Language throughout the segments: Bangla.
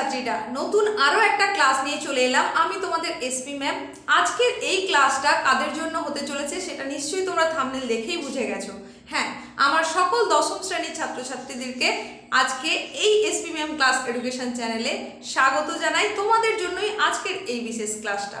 ছাত্রছাত্রীরা নতুন আরও একটা ক্লাস নিয়ে চলে এলাম। আমি তোমাদের এসপি ম্যাম আজকের এই ক্লাসটা কাদের জন্য হতে চলেছে সেটা নিশ্চয়ই তোমরা থামনেল দেখেই বুঝে গেছো। হ্যাঁ আমার সকল দশম শ্রেণির ছাত্রছাত্রীদেরকে আজকে এই এসপি ম্যাম ক্লাস এডুকেশন চ্যানেলে স্বাগত জানাই। তোমাদের জন্যই আজকের এই বিশেষ ক্লাসটা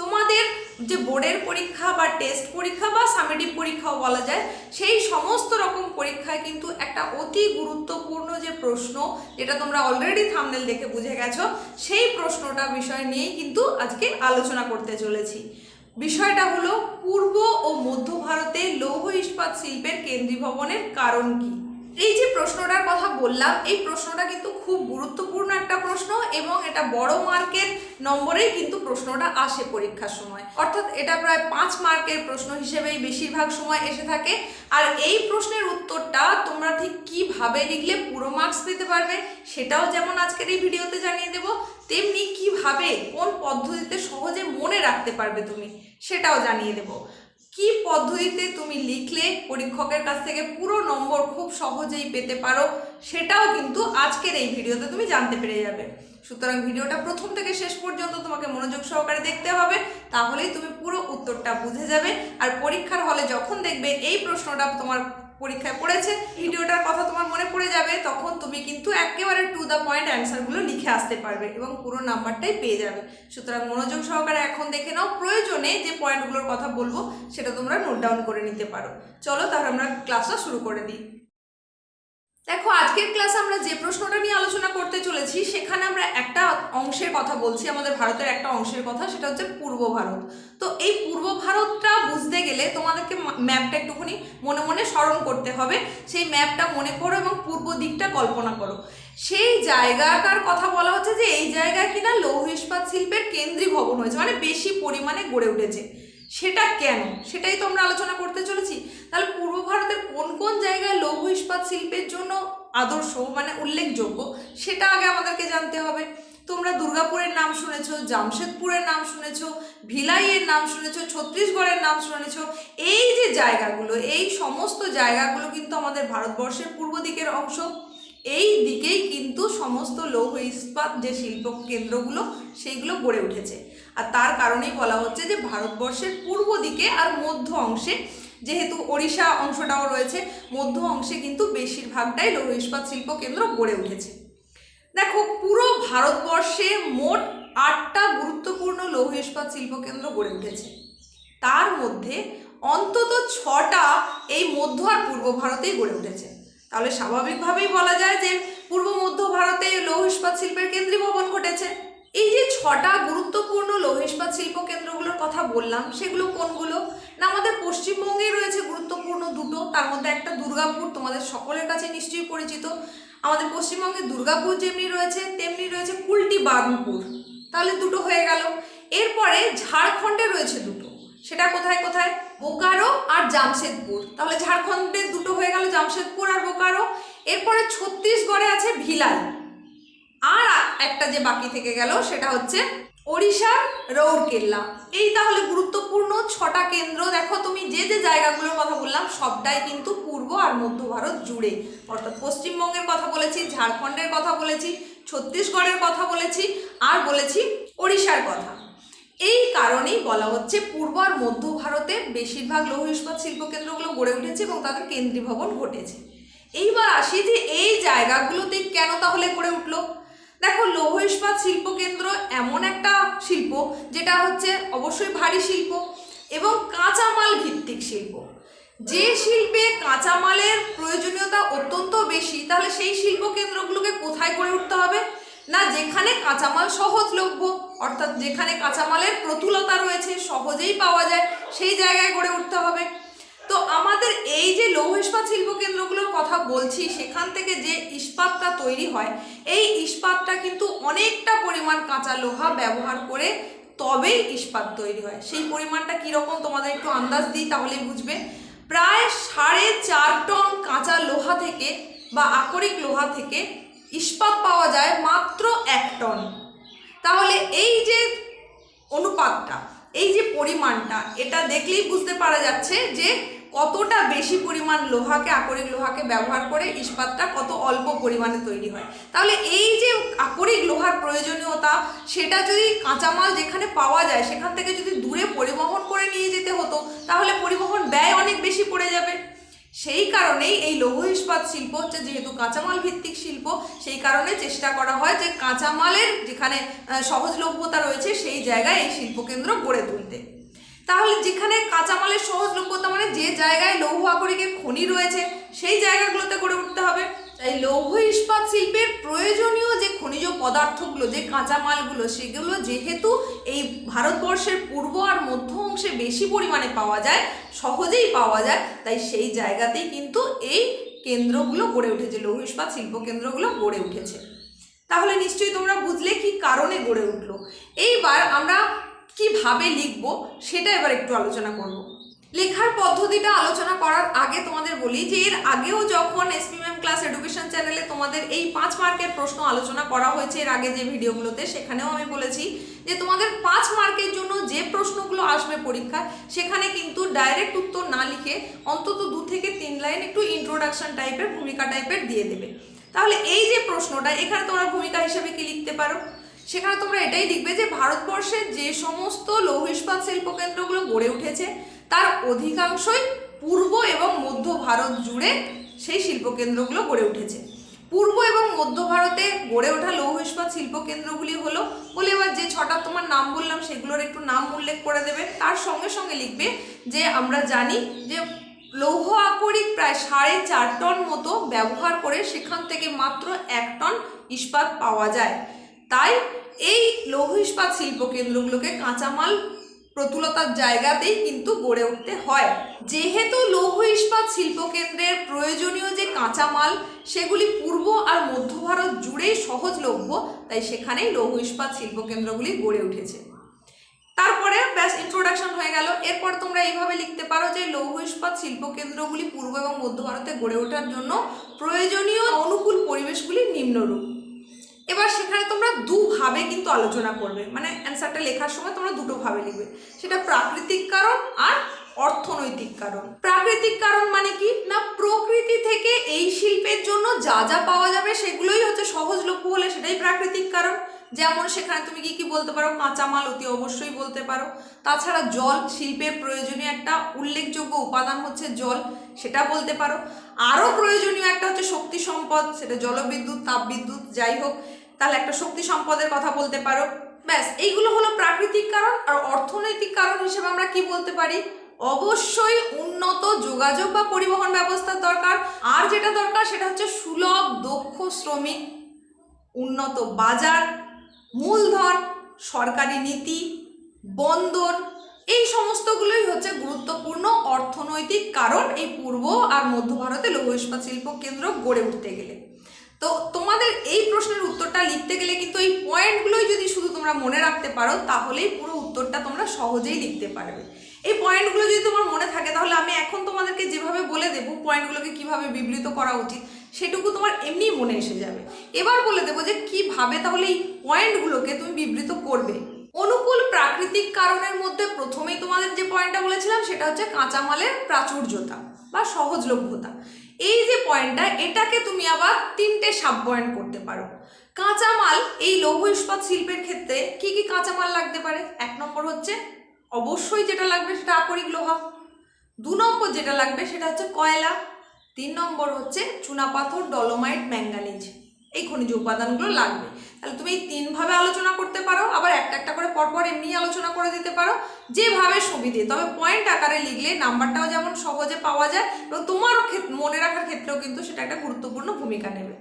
তোমাদের যে বোর্ডের পরীক্ষা বা টেস্ট পরীক্ষা বা সামেটিভ পরীক্ষাও বলা যায়, সেই সমস্ত রকম পরীক্ষায় কিন্তু একটা অতি গুরুত্বপূর্ণ যে প্রশ্ন, যেটা তোমরা অলরেডি থামনেল দেখে বুঝে গেছো, সেই প্রশ্নটা বিষয় নিয়েই কিন্তু আজকে আলোচনা করতে চলেছি। বিষয়টা হলো, পূর্ব ও মধ্য ভারতে লৌহ ইস্পাত শিল্পের কেন্দ্রীভবনের কারণ কি? এই যে প্রশ্নটার কথা বললাম, এই প্রশ্নটা কিন্তু খুব গুরুত্বপূর্ণ একটা প্রশ্ন এবং এটা বড় মার্কের নম্বরেই কিন্তু প্রশ্নটা আসে পরীক্ষার সময়। অর্থাৎ এটা প্রায় পাঁচ মার্কের প্রশ্ন হিসেবেই বেশিরভাগ সময় এসে থাকে। আর এই প্রশ্নের উত্তরটা তোমরা ঠিক কীভাবে লিখলে পুরো মার্কস পেতে পারবে, সেটাও যেমন আজকের এই ভিডিওতে জানিয়ে দেব, তেমনি কীভাবে, কোন পদ্ধতিতে সহজে মনে রাখতে পারবে তুমি, সেটাও জানিয়ে দেব। কি পদ্ধতিতে তুমি লিখলে পরীক্ষকের কাছ থেকে পুরো নম্বর খুব সহজেই পেতে পারো সেটাও কিন্তু আজকের এই ভিডিওতে তুমি জানতে পেরে যাবে। সুতরাং ভিডিওটা প্রথম থেকে শেষ পর্যন্ত তোমাকে মনোযোগ সহকারে দেখতে হবে, তাহলেই তুমি পুরো উত্তরটা বুঝে যাবে। আর পরীক্ষার হলে যখন দেখবে এই প্রশ্নটা তোমার পরীক্ষায় পড়েছে, ভিডিওটার কথা তোমার মনে পড়ে যাবে, তখন তুমি কিন্তু একেবারে টু দ্য পয়েন্ট অ্যান্সারগুলো লিখে আসতে পারবে এবং পুরো নাম্বারটাই পেয়ে যাবে। সুতরাং মনোযোগ সহকারে এখন দেখে নাও, প্রয়োজনে যে পয়েন্টগুলোর কথা বলব, সেটা তোমরা নোট ডাউন করে নিতে পারো। চলো তাহলে আমরা ক্লাসটা শুরু করে দিই। দেখো, আজকের ক্লাসে আমরা যে প্রশ্নটা নিয়ে আলোচনা করতে চলেছি, সেখানে আমরা একটা অংশের কথা বলছি, আমাদের ভারতের একটা অংশের কথা, সেটা হচ্ছে পূর্ব ভারত। তো এই পূর্ব ভারতটা বুঝতে গেলে তোমাদেরকে ম্যাপটা একটুখানি মনে মনে স্মরণ করতে হবে। সেই ম্যাপটা মনে করো এবং পূর্ব দিকটা কল্পনা করো। সেই জায়গাটার কথা বলা হচ্ছে যে, এই জায়গায় কিনা লৌহ ইস্পাত শিল্পের কেন্দ্রীয় ভবন হয়েছে মানে বেশি পরিমাণে গড়ে উঠেছে। সেটা কেন? সেটাই তো আমরা আলোচনা করতে চলেছি। তাহলে পূর্ব ভারতের কোন কোন জায়গায় লৌহ ইস্পাত শিল্পের জন্য আদর্শ মানে উল্লেখযোগ্য, সেটা আগে আমাদেরকে জানতে হবে। তোমরা দুর্গাপুরের নাম শুনেছো, জামশেদপুরের নাম শুনেছো, ভিলাইয়ের নাম শুনেছো, ছত্তিশগড়ের নাম শুনেছো। এই যে জায়গাগুলো, এই সমস্ত জায়গাগুলো কিন্তু আমাদের ভারতবর্ষের পূর্ব দিকের অংশ। এই দিকেই কিন্তু সমস্ত লৌহ ইস্পাত যে শিল্প কেন্দ্রগুলো সেইগুলো গড়ে উঠেছে। আর তার কারণেই বলা হচ্ছে যে ভারতবর্ষের পূর্ব দিকে আর মধ্য অংশে, যেহেতু ওড়িশা অংশটাও রয়েছে, মধ্য অংশে কিন্তু বেশিরভাগটাই লৌহ ইস্পাত শিল্প কেন্দ্র গড়ে উঠেছে। দেখো, পুরো ভারতবর্ষে মোট আটটা গুরুত্বপূর্ণ লৌহ ইস্পাত শিল্প কেন্দ্র গড়ে উঠেছে। তার মধ্যে অন্তত ছটা এই মধ্য আর পূর্ব ভারতেই গড়ে উঠেছে। তাহলে স্বাভাবিকভাবেই বলা যায় যে পূর্ব মধ্য ভারতে লৌহ ইস্পাত শিল্পের কেন্দ্রীয় ভবন ঘটেছে। এই যে ছটা গুরুত্বপূর্ণ লৌহ ইস্পাত শিল্প কেন্দ্রগুলোর কথা বললাম, সেগুলো কোনগুলো? না, আমাদের পশ্চিমবঙ্গে রয়েছে গুরুত্বপূর্ণ দুটো, তার মধ্যে একটা দুর্গাপুর, তোমাদের সকলের কাছে নিশ্চয়ই পরিচিত। আমাদের পশ্চিমবঙ্গে দুর্গাপুর যেমনি রয়েছে, তেমনি রয়েছে কুলটি বারুইপুর। তাহলে দুটো হয়ে গেল। এরপরে ঝাড়খণ্ডে রয়েছে দুটো। সেটা কোথায় কোথায়? বোকারো আর জামশেদপুর। তাহলে ঝাড়খণ্ডের দুটো হয়ে গেল, জামশেদপুর আর বোকারো। এরপরে ছত্তিশগড়ে আছে ভিলাই আর একটা যে বাকি থেকে গেল, সেটা হচ্ছে ওড়িশার রৌরকেল্লা। এই তাহলে গুরুত্বপূর্ণ ছটা কেন্দ্র। দেখো তুমি যে যে জায়গাগুলোর কথা বললাম, সবটাই কিন্তু পূর্ব আর মধ্য ভারত জুড়ে। অর্থাৎ পশ্চিমবঙ্গের কথা বলেছি, ঝাড়খণ্ডের কথা বলেছি, ছত্তিশগড়ের কথা বলেছি, আর বলেছি ওড়িশার কথা। এই কারণেই বলা হচ্ছে পূর্ব আর মধ্য ভারতে বেশিরভাগ লৌহ ইস্পাত শিল্পকেন্দ্রগুলো গড়ে উঠেছে এবং তাদের কেন্দ্রীভবন ঘটেছে। এইবার আসি যে এই জায়গাগুলোতে কেন তাহলে গড়ে উঠল? দেখো, লৌহ ইস্পাত শিল্পকেন্দ্র এমন একটা শিল্প যেটা হচ্ছে অবশ্যই ভারী শিল্প এবং কাঁচামাল ভিত্তিক শিল্প। যে শিল্পে কাঁচামালের প্রয়োজনীয়তা অত্যন্ত বেশি, তাহলে সেই শিল্প কেন্দ্রগুলোকে কোথায় গড়ে উঠতে হবে? না, যেখানে কাঁচামাল সহজলভ্য, অর্থাৎ যেখানে কাঁচামালের প্রতুলতা রয়েছে, সহজেই পাওয়া যায়, সেই জায়গায় গড়ে উঠতে হবে। তো আমাদের এই যে লৌহ ইস্পাত শিল্প কেন্দ্রগুলোর কথা বলছি, সেখান থেকে যে ইস্পাতটা তৈরি হয়, এই ইস্পাতটা কিন্তু অনেকটা পরিমাণ কাঁচা লোহা ব্যবহার করে তবেই ইস্পাত তৈরি হয়। সেই পরিমাণটা কীরকম তোমাদের একটু আন্দাজ দিই, তাহলেই বুঝবে। প্রায় সাড়ে চার টন কাঁচা লোহা থেকে বা আকরিক লোহা থেকে ইস্পাত পাওয়া যায় মাত্র এক টন। তাহলে এই যে অনুপাতটা, এই যে পরিমাণটা, এটা দেখলেই বুঝতে পারা যাচ্ছে যে কতটা বেশি পরিমাণ লোহাকে, আকরিক লোহাকে ব্যবহার করে ইস্পাতটা কত অল্প পরিমাণে তৈরি হয়? তাহলে এই যে আকরিক লোহার প্রয়োজনীয়তা, সেটা যদি কাঁচামাল যেখানে পাওয়া যায়, সেখান থেকে যদি দূরে পরিবহন করে নিয়ে যেতে হতো, তাহলে পরিবহন ব্যয় অনেক বেশি পড়ে যাবে। সেই কারণেই এই লৌহ ইস্পাত শিল্প হচ্ছে যেহেতু কাঁচামাল ভিত্তিক শিল্প, সেই কারণে চেষ্টা করা হয় যে কাঁচামালের যেখানে সহজলভ্যতা রয়েছে, সেই জায়গায় এই শিল্পকেন্দ্র গড়ে তুলতে। তাহলে যেখানে কাঁচামালের সহজলভ্যতা মানে যে জায়গায় লৌহ আকরিকের খনি রয়েছে, সেই জায়গাগুলোতে গড়ে উঠতে হবে। তাই লৌহ ইস্পাত শিল্পের প্রয়োজনীয় যে খনিজ পদার্থগুলো, যে কাঁচামালগুলো, সেগুলো যেহেতু এই ভারতবর্ষের পূর্ব আর মধ্য অংশে বেশি পরিমাণে পাওয়া যায়, সহজেই পাওয়া যায়, তাই সেই জায়গাতেই কিন্তু এই কেন্দ্রগুলো গড়ে উঠেছে, লৌহ ইস্পাত শিল্প কেন্দ্রগুলো গড়ে উঠেছে। তাহলে নিশ্চয়ই তোমরা বুঝলে কি কারণে গড়ে উঠল। এইবার আমরা কীভাবে লিখব, সেটা এবার একটু আলোচনা করব। লেখার পদ্ধতিটা আলোচনা করার আগে তোমাদের বলি যে, এর আগেও যখন এসপি ম্যাম ক্লাস এডুকেশন চ্যানেলে তোমাদের এই পাঁচ মার্কের প্রশ্ন আলোচনা করা হয়েছে, এর আগে যে ভিডিওগুলোতে, সেখানেও আমি বলেছি যে, তোমাদের পাঁচ মার্কের জন্য যে প্রশ্নগুলো আসবে পরীক্ষায়, সেখানে কিন্তু ডাইরেক্ট উত্তর না লিখে অন্তত দু থেকে তিন লাইন একটু ইন্ট্রোডাকশন টাইপের ভূমিকা টাইপের দিয়ে দেবে। তাহলে এই যে প্রশ্নটা, এখানে তোমরা ভূমিকা হিসেবে কি লিখতে পারো? সেখানে তোমরা এটাই লিখবে যে ভারতবর্ষের যে সমস্ত লৌহ ইস্পাত শিল্প কেন্দ্রগুলো গড়ে উঠেছে, তার অধিকাংশই পূর্ব এবং মধ্য ভারত জুড়ে সেই শিল্পকেন্দ্রগুলো গড়ে উঠেছে। পূর্ব এবং মধ্য ভারতে গড়ে ওঠা লৌহ ইস্পাত শিল্প কেন্দ্রগুলি হলো, বলে এবার যে ছটা তোমার নাম বললাম, সেগুলোর একটু নাম উল্লেখ করে দেবে। তার সঙ্গে সঙ্গে লিখবে যে আমরা জানি যে লৌহ আকরিক প্রায় সাড়ে চার টন মতো ব্যবহার করে সেখান থেকে মাত্র এক টন ইস্পাত পাওয়া যায়। তাই এই লৌহ ইস্পাত শিল্প কেন্দ্রগুলোকে কাঁচামাল প্রতুলতার জায়গাতেই কিন্তু গড়ে উঠতে হয়। যেহেতু লৌহ ইস্পাত শিল্প কেন্দ্রের প্রয়োজনীয় যে কাঁচামাল, সেগুলি পূর্ব আর মধ্য ভারত জুড়েই সহজলভ্য, তাই সেখানেই লৌহ ইস্পাত শিল্প কেন্দ্রগুলি গড়ে উঠেছে। তারপরে ব্যাস ইন্ট্রোডাকশন হয়ে গেল। এরপর তোমরা এইভাবে লিখতে পারো যে লৌহ ইস্পাত শিল্প কেন্দ্রগুলি পূর্ব এবং মধ্য ভারতে গড়ে ওঠার জন্য প্রয়োজনীয় অনুকূল পরিবেশগুলি নিম্নরূপ। এবার সেখানে তোমরা দুভাবে কিন্তু আলোচনা করবে। মানে অ্যান্সারটা লেখার সময় তোমরা দুটো ভাবে লিখবে। সেটা প্রাকৃতিক কারণ আর অর্থনৈতিক কারণ। প্রাকৃতিক কারণ মানে কি? না, প্রকৃতি থেকে এই শিল্পের জন্য যা যা পাওয়া যাবে সেগুলোই হচ্ছে সহজলভ্য হলে সেটাই প্রাকৃতিক কারণ। যেমন সেখানে তুমি কি কি বলতে পারো? কাঁচামাল অতি অবশ্যই বলতে পারো। তাছাড়া জল, শিল্পের প্রয়োজনীয় একটা উল্লেখযোগ্য উপাদান হচ্ছে জল, সেটা বলতে পারো। আরও প্রয়োজনীয় একটা হচ্ছে শক্তি সম্পদ, সেটা জলবিদ্যুৎ, তাপবিদ্যুৎ, যাই হোক। তাহলে একটা শক্তি সম্পদের কথা বলতে পারো। ব্যাস, এইগুলো হলো প্রাকৃতিক কারণ আর অর্থনৈতিক কারণ হিসেবে আমরা কি বলতে পারি? অবশ্যই উন্নত যোগাযোগ বা পরিবহন ব্যবস্থার দরকার। আর যেটা দরকার সেটা হচ্ছে সুলভ, দক্ষ শ্রমিক, উন্নত বাজার, মূলধন, সরকারি নীতি, বন্দর, এই সমস্তগুলোই হচ্ছে গুরুত্বপূর্ণ অর্থনৈতিক কারণ এই পূর্ব আর মধ্য ভারতে লৌহ ইস্পাত শিল্প কেন্দ্র গড়ে উঠতে গেলে। তো তোমাদের এই প্রশ্নের উত্তরটা লিখতে গেলে কিন্তু এই পয়েন্টগুলোই যদি শুধু তোমরা মনে রাখতে পারো, তাহলেই পুরো উত্তরটা তোমরা সহজেই লিখতে পারবে। এই পয়েন্টগুলো যদি তোমার মনে থাকে, তাহলে আমি এখন তোমাদেরকে যেভাবে বলে দেবো পয়েন্টগুলোকে কীভাবে বিবৃত করা উচিত, সেটুকু তোমার এমনি মনে এসে যাবে। এবার বলে দেবো যে কীভাবে তাহলে এই পয়েন্টগুলোকে তুমি বিবৃত করবে? অনুকূল প্রাকৃতিক কারণের মধ্যে প্রথমেই তোমাদের যে পয়েন্টটা বলেছিলাম, সেটা হচ্ছে কাঁচামালের প্রাচুর্যতা বা সহজলভ্যতা। এই যে পয়েন্টটা, এটাকে তুমি আবার তিনটে সাব পয়েন্ট করতে পারো। কাঁচামাল, এই লৌহ ইস্পাত শিল্পের ক্ষেত্রে কি কি কাঁচামাল লাগতে পারে? এক নম্বর হচ্ছে, অবশ্যই যেটা লাগবে সেটা আকরিক লোহা। দু নম্বর যেটা লাগবে সেটা হচ্ছে কয়লা। তিন নম্বর হচ্ছে চুনাপাথর ডলোমাইট, ম্যাঙ্গানিজ। এই খনিজ উপাদানগুলো লাগবে। তাহলে তুমি এই তিনভাবে আলোচনা করতে পারো, আবার একটা একটা পরপর এমনি আলোচনা করে দিতে পারো, যেভাবে সুবিধে। তবে পয়েন্ট আকারে লিখলে নাম্বারটাও যেমন সহজে পাওয়া যায় এবং তোমারও মনে রাখার ক্ষেত্রেও কিন্তু সেটা একটা গুরুত্বপূর্ণ ভূমিকা নেবে।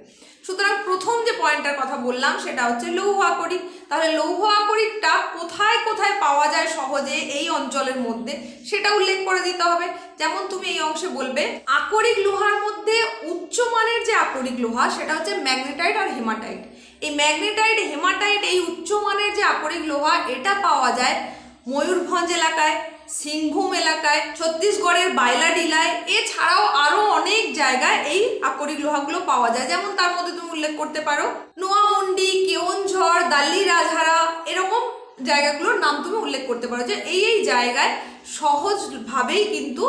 সুতরাং প্রথম যে পয়েন্টটার কথা বললাম, সেটা হচ্ছে লৌহ আকরিক। তাহলে লৌহ আকরিকটা কোথায় কোথায় পাওয়া যায় সহজে এই অঞ্চলের মধ্যে, সেটা উল্লেখ করে দিতে হবে। যেমন তুমি এই অংশে বলবে, আকরিক লোহার মধ্যে উচ্চমানের যে আকরিক লোহা, সেটা হচ্ছে ম্যাগনেটাইট আর হেমাটাইট। এই ম্যাগনেটাইট, হেমাটাইট, এই উচ্চমানের যে আকরিক লোহা, এটা পাওয়া যায় ময়ূরভঞ্জ এলাকায়, সিংভূম এলাকায়, ছত্তিশগড়ের বাইলাডিলায়। এছাড়াও আরও অনেক জায়গায় এই আকরিক লোহাগুলো পাওয়া যায়। যেমন তার মধ্যে তুমি উল্লেখ করতে পারো, নোয়ামুন্ডি, কেওনঝড়, দাল্লি, রাজহারা, এরকম জায়গাগুলোর নাম তুমি উল্লেখ করতে পারো যে এই এই জায়গায় সহজভাবেই কিন্তু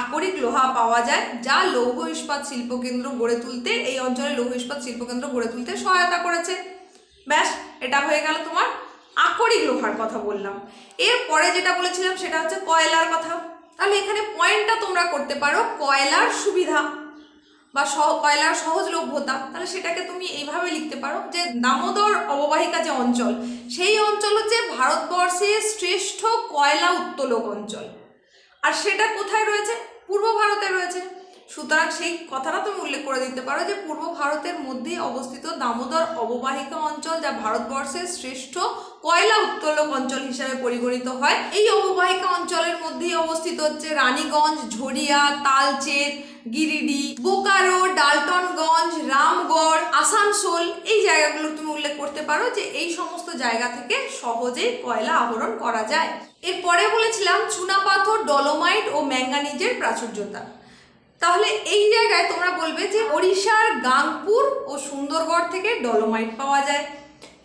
আকরিক লোহা পাওয়া যায়, যা লৌহ ইস্পাত শিল্পকেন্দ্র গড়ে তুলতে, এই অঞ্চলে লৌহ ইস্পাত শিল্পকেন্দ্র গড়ে তুলতে সহায়তা করেছে। ব্যাস, এটা হয়ে গেল তোমার আকরিক লোহার কথা বললাম। এরপরে যেটা বলেছিলাম সেটা হচ্ছে কয়লার কথা। তাহলে এখানে পয়েন্টটা তোমরা করতে পারো, কয়লার সুবিধা বা সহ, কয়লার সহজলভ্যতা। তাহলে সেটাকে তুমি এইভাবে লিখতে পারো যে দামোদর অববাহিকা যে অঞ্চল, সেই অঞ্চল হচ্ছে ভারতবর্ষের শ্রেষ্ঠ কয়লা উত্তোলক অঞ্চল। আর সেটা কোথায় রয়েছে? পূর্ব ভারতে রয়েছে। সুতরাং সেই কথাটা তুমি উল্লেখ করে দিতে পারো যে পূর্ব ভারতের মধ্যেই অবস্থিত দামোদর অববাহিকা অঞ্চল যা ভারতবর্ষের শ্রেষ্ঠ কয়লা উত্তোলক অঞ্চল হিসাবে পরিগণিত হয়। এই অববাহিকা অঞ্চলের মধ্যেই অবস্থিত হচ্ছে রানীগঞ্জ, ঝরিয়া, তালচের গিরিডি, বোকারো, ডালটনগঞ্জ, রামগড়, আসানসোল, এই জায়গাগুলো তুমি উল্লেখ করতে পারো যে এই সমস্ত জায়গা থেকে সহজেই কয়লা আহরণ করা যায়। এরপরে বলেছিলাম চুনাপাথর, ডলোমাইট ও ম্যাঙ্গানিজের প্রাচুর্যতা। তাহলে এই জায়গায় তোমরা বলবে যে ওড়িশার গাংপুর ও সুন্দরগড় থেকে ডলোমাইট পাওয়া যায়।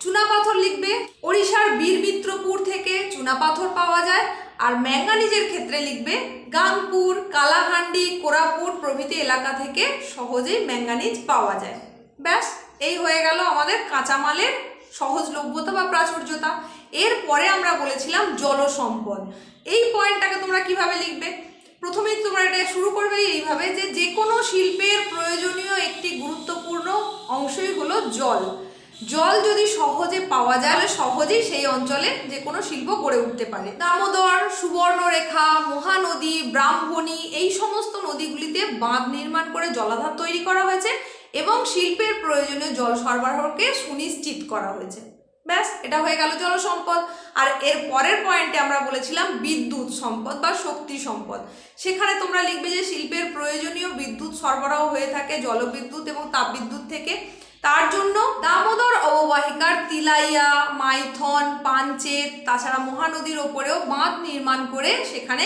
চুনাপাথর লিখবে, ওড়িশার বীরমিত্রপুর থেকে চুনাপাথর পাওয়া যায় আর ম্যাঙ্গানিজের ক্ষেত্রে লিখবে, গাংপুর, কালাহান্ডি, কোরাপুট প্রভৃতি এলাকা থেকে সহজেই ম্যাঙ্গানিজ পাওয়া যায়। ব্যাস, এই হয়ে গেল আমাদের কাঁচামালের সহজলভ্যতা বা প্রাচুর্যতা। এরপরে আমরা বলেছিলাম জলসম্পদ। এই পয়েন্টটাকে তোমরা কীভাবে লিখবে? প্রথমেই তোমরা এটা শুরু করবে এইভাবে যে যে কোনো শিল্পের প্রয়োজনীয় একটি গুরুত্বপূর্ণ অংশই হলো জল। জল যদি সহজে পাওয়া যায়, তাহলে সহজেই সেই অঞ্চলে যে কোনো শিল্প গড়ে উঠতে পারে। দামোদর, সুবর্ণরেখা, মহানদী, ব্রাহ্মণী, এই সমস্ত নদীগুলিতে বাঁধ নির্মাণ করে জলাধার তৈরি করা হয়েছে এবং শিল্পের প্রয়োজনীয় জল সরবরাহকে সুনিশ্চিত করা হয়েছে। ব্যাস, এটা হয়ে গেল জলসম্পদ। আর এর পরের পয়েন্টে আমরা বলেছিলাম বিদ্যুৎ সম্পদ বা শক্তি সম্পদ। সেখানে তোমরা লিখবে যে শিল্পের প্রয়োজনীয় বিদ্যুৎ সরবরাহ হয়ে থাকে জলবিদ্যুৎ এবং তাপবিদ্যুৎ থেকে। তার জন্য দামোদর অববাহিকার তিলাইয়া, মাইথন পাঞ্চেত তাছাড়া মহানদীর ওপরেও বাঁধ নির্মাণ করে সেখানে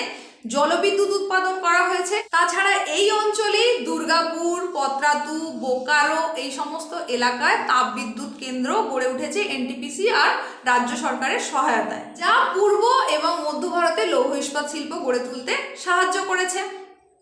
জলবিদ্যুৎ উৎপাদন করা হয়েছে। তাছাড়া এই অঞ্চলেই দুর্গাপুর, পত্রাতু, বোকারো এই সমস্ত এলাকায় তাপবিদ্যুৎ কেন্দ্র গড়ে উঠেছে এনটিপিসি আর রাজ্য সরকারের সহায়তায়, যা পূর্ব এবং মধ্য ভারতে লৌহ ইস্পাত শিল্প গড়ে তুলতে সাহায্য করেছে।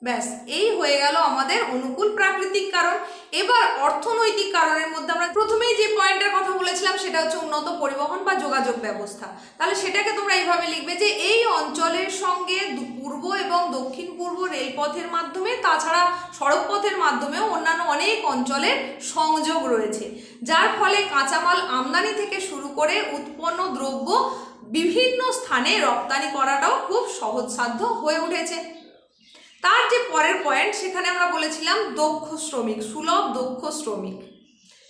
ব্যাস, এই হয়ে গেল আমাদের অনুকূল প্রাকৃতিক কারণ। এবার অর্থনৈতিক কারণের মধ্যে আমরা প্রথমেই যে পয়েন্টের কথা বলেছিলাম, সেটা হচ্ছে উন্নত পরিবহন বা যোগাযোগ ব্যবস্থা। তাহলে সেটাকে তোমরা এইভাবে লিখবে যে এই অঞ্চলের সঙ্গে পূর্ব এবং দক্ষিণ পূর্ব রেলপথের মাধ্যমে, তাছাড়া সড়ক পথের মাধ্যমেও অন্যান্য অনেক অঞ্চলের সংযোগ রয়েছে। যার ফলে কাঁচামাল আমদানি থেকে শুরু করে উৎপন্ন দ্রব্য বিভিন্ন স্থানে রপ্তানি করাটাও খুব সহজসাধ্য হয়ে উঠেছে। তার যে পরের পয়েন্ট সেখানে আমরা বলেছিলাম দক্ষ শ্রমিক, সুলভ দক্ষ শ্রমিক।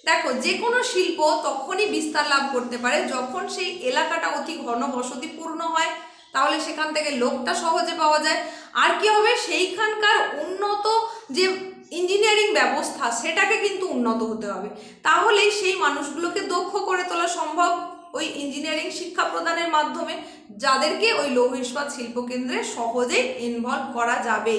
দেখো, যে কোনো শিল্প তখনই বিস্তার লাভ করতে পারে যখন সেই এলাকাটা অতি ঘন বসতিপূর্ণ হয়, তাহলে সেখান থেকে লোকটা সহজে পাওয়া যায়। আর কি হবে? সেইখানকার উন্নত যে ইঞ্জিনিয়ারিং ব্যবস্থা, সেটাকে কিন্তু উন্নত হতে হবে। তাহলেই সেই মানুষগুলোকে দক্ষ করে তোলা সম্ভব। ওই ইঞ্জিনিয়ারিং শিক্ষা প্রদানের মাধ্যমে যাদেরকে ওই লৌহ ইস্পাত শিল্পকেন্দ্রে সহজেই ইনভলভ করা যাবে।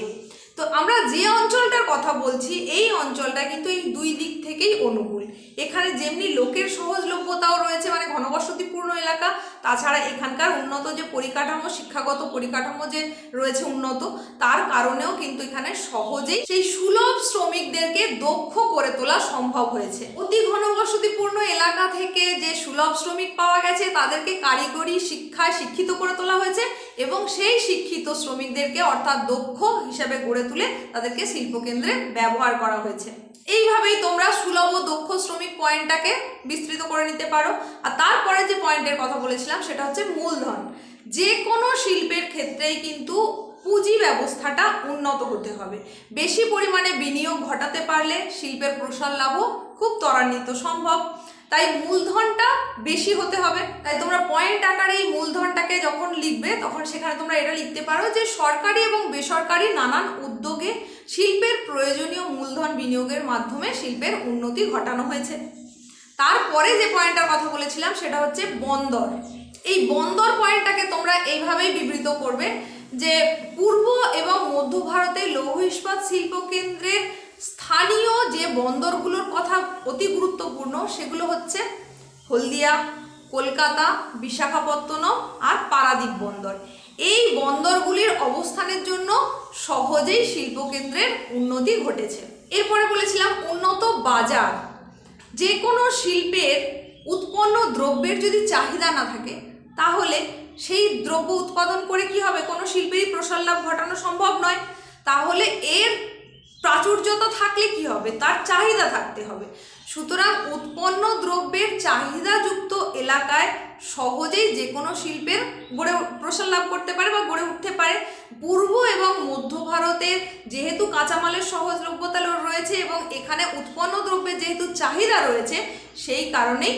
তো আমরা যে অঞ্চলটার কথা বলছি, এই অঞ্চলটা কিন্তু এই দুই দিক থেকেই অনুকূল। এখানে যেমনি লোকের সহজলভ্যতাও রয়েছে মানে ঘনবসতিপূর্ণ এলাকা, তাছাড়া এখানকার উন্নত যে পরিকাঠামো, শিক্ষাগত পরিকাঠামো যে রয়েছে উন্নত, তার কারণেও কিন্তু এখানে সহজেই সেই সুলভ শ্রমিকদেরকে দক্ষ করে তোলা সম্ভব হয়েছে। অতি ঘনবসতিপূর্ণ এলাকা থেকে যে সুলভ শ্রমিক পাওয়া গেছে, তাদেরকে কারিগরি শিক্ষায় শিক্ষিত করে তোলা হয়েছে এবং সেই শিক্ষিত শ্রমিকদেরকে অর্থাৎ দক্ষ হিসাবে গড়ে তুলে তাদেরকে শিল্পকেন্দ্রে ব্যবহার করা হয়েছে। এইভাবেই তোমরা সুলভ দক্ষ শ্রমিক পয়েন্টটাকে বিস্তৃত করে নিতে পারো। আর তারপরে যে পয়েন্টের কথা বলেছিলাম, সেটা হচ্ছে মূলধন। যে কোনো শিল্পের ক্ষেত্রেই কিন্তু পুঁজি ব্যবস্থাটা উন্নত হতে হবে। বেশি পরিমাণে বিনিয়োগ ঘটাতে পারলে শিল্পের প্রসার লাভও খুব ত্বরান্বিত সম্ভব। তাই মূলধনটা বেশি হতে হবে। তাই তোমরা পয়েন্ট আকারে এই মূলধনটাকে যখন লিখবে, তখন সেখানে তোমরা এটা লিখতে পারো যে সরকারি এবং বেসরকারি নানান উদ্যোগে শিল্পের প্রয়োজনীয় মূলধন বিনিয়োগের মাধ্যমে শিল্পের উন্নতি ঘটানো হয়েছে। তারপরে যে পয়েন্টটার কথা বলেছিলাম, সেটা হচ্ছে বন্দর। এই বন্দর পয়েন্টটাকে তোমরা এইভাবেই বিবৃত করবে যে পূর্ব এবং মধ্য ভারতে লৌহ ইস্পাত শিল্প কেন্দ্রের স্থানীয় যে বন্দরগুলোর কথা অতি গুরুত্বপূর্ণ, সেগুলো হচ্ছে হলদিয়া, কলকাতা, বিশাখাপত্তনম আর পারাদ্বীপ বন্দর। এই বন্দরগুলির অবস্থানের জন্য সহজেই শিল্পকেন্দ্রের উন্নতি ঘটেছে। এরপরে বলেছিলাম উন্নত বাজার। যে কোনো শিল্পের উৎপন্ন দ্রব্যের যদি চাহিদা না থাকে, তাহলে সেই দ্রব্য উৎপাদন করে কি হবে? কোনো শিল্পেরই প্রসার লাভ ঘটানো সম্ভব নয়। তাহলে এর প্রাচুর্যতা থাকলে কি হবে? তার চাহিদা থাকতে হবে। সুতরাং উৎপন্ন দ্রব্যের চাহিদাযুক্ত এলাকায় সহজেই যে কোনো শিল্পের গড়ে প্রসার লাভ করতে পারে বা গড়ে উঠতে পারে। পূর্ব এবং মধ্য ভারতের যেহেতু কাঁচামালের সহজলভ্যতা রয়েছে এবং এখানে উৎপন্ন দ্রব্যের যেহেতু চাহিদা রয়েছে, সেই কারণেই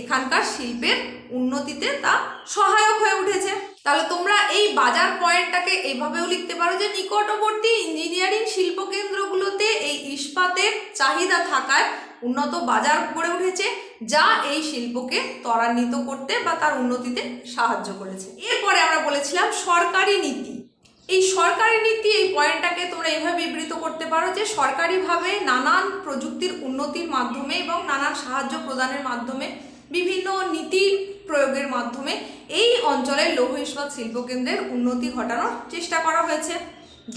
এখানকার শিল্পের উন্নতিতে তা সহায়ক হয়ে উঠেছে। তাহলে তোমরা এই বাজার পয়েন্টটাকে এইভাবেও লিখতে পারো যে নিকটবর্তী ইঞ্জিনিয়ারিং শিল্পকেন্দ্রগুলোতে এই ইস্পাতের চাহিদা থাকায় উন্নত বাজার গড়ে উঠেছে, যা এই শিল্পকে ত্বরান্বিত করতে বা তার উন্নতিতে সাহায্য করেছে। এরপরে আমরা বলেছিলাম সরকারি নীতি। এই সরকারি নীতি এই পয়েন্টটাকে তোমরা এইভাবে বিবৃত করতে পারো যে সরকারিভাবে নানান প্রযুক্তির উন্নতির মাধ্যমে এবং নানান সাহায্য প্রদানের মাধ্যমে বিভিন্ন নীতি প্রয়োগের মাধ্যমে এই অঞ্চলের লৌহ ইস্পাত শিল্পকেন্দ্রের উন্নতি ঘটানোর চেষ্টা করা হয়েছে,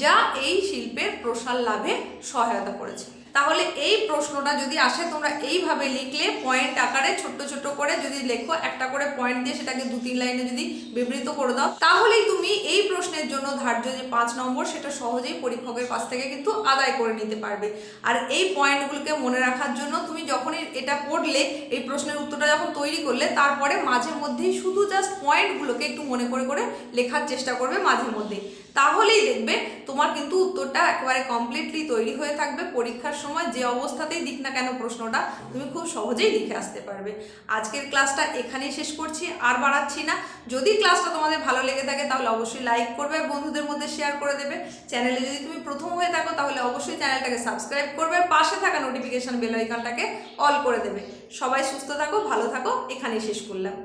যা এই শিল্পের প্রসার লাভে সহায়তা করেছে। তাহলে এই প্রশ্নটা যদি আসে, তোমরা এইভাবে লিখলে পয়েন্ট আকারে ছোট্ট ছোট্ট করে যদি লেখো, একটা করে পয়েন্ট দিয়ে সেটাকে দু তিন লাইনে যদি বিবৃত করে দাও, তাহলেই তুমি এই প্রশ্নের জন্য ধার্য যে পাঁচ নম্বর, সেটা সহজেই পরীক্ষকের কাছ থেকে কিন্তু আদায় করে নিতে পারবে। আর এই পয়েন্টগুলোকে মনে রাখার জন্য তুমি যখনই এটা পড়লে, এই প্রশ্নের উত্তরটা যখন তৈরি করলে, তারপরে মাঝে মধ্যেই শুধু জাস্ট পয়েন্টগুলোকে একটু মনে করে করে লেখার চেষ্টা করবে মাঝে মধ্যেই। তাহলেই দেখবে তোমার কিন্তু উত্তরটা একেবারে কমপ্লিটলি তৈরি হয়ে থাকবে, পরীক্ষার সময় যে অবস্থাতেই দিক না কেন প্রশ্নটা তুমি খুব সহজেই লিখে আসতে পারবে। আজকের ক্লাসটা এখানেই শেষ করছি, আর বাড়াচ্ছি না। যদি ক্লাসটা তোমাদের ভালো লেগে থাকে তাহলে অবশ্যই লাইক করবে বন্ধুদের মধ্যে শেয়ার করে দেবে। চ্যানেলে যদি তুমি প্রথম হয়ে থাকো তাহলে অবশ্যই চ্যানেলটাকে সাবস্ক্রাইব করবে, পাশে থাকা নোটিফিকেশন বেল আইকনটাকে অল করে দেবে। সবাই সুস্থ থাকো, ভালো থাকো, এখানেই শেষ করলাম।